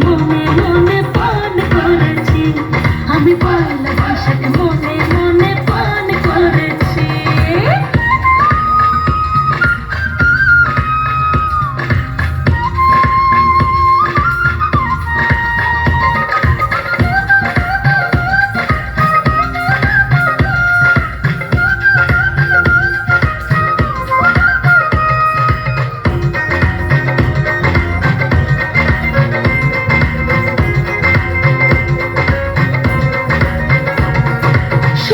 Come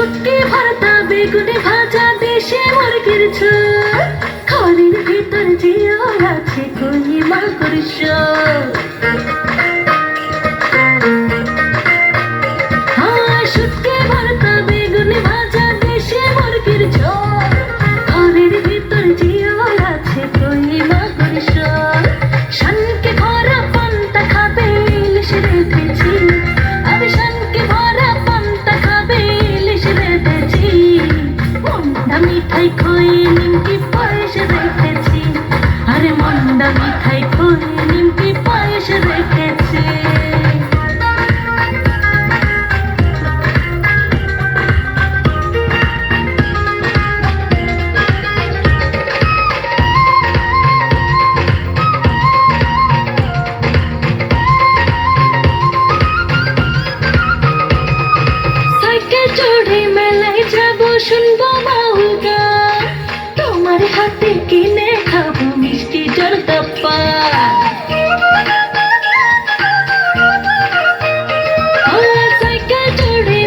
শুটকি ভর্তা বেগুনে ভাজা দেশে মুরগির ঝোল খাবারের ভেতর যে আছে কুড়ি মা তোমার হাতে কিনে খাব মিষ্টি জলদাপ্পা সাইকেল চড়ে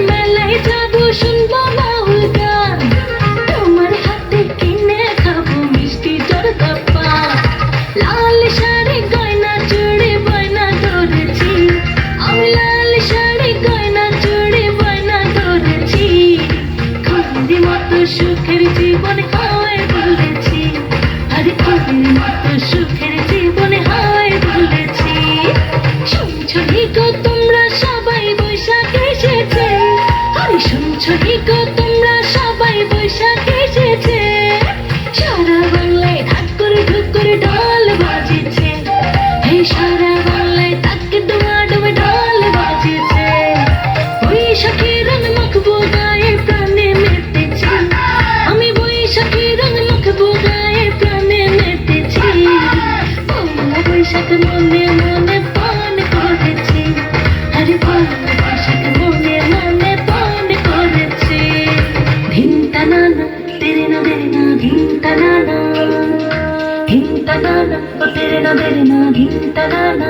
তোমরা সবাই বৈশাখ এসেছে। সারা বাংলায় ঢাক করে ঢুক করে ঢোল বাজেছে এই সারা বাংলায় তাক ডুমা ডুমে ঢোল বাজেছে বৈশাখী রং মাখবো গায়ে প্রাণে মেতেছি। আমি বৈশাখী রং মাখবো গায়ে প্রাণে মেতেছি। বৈশাখ মনে గింతగానా ఒ తెరన బెరిన గింతగానా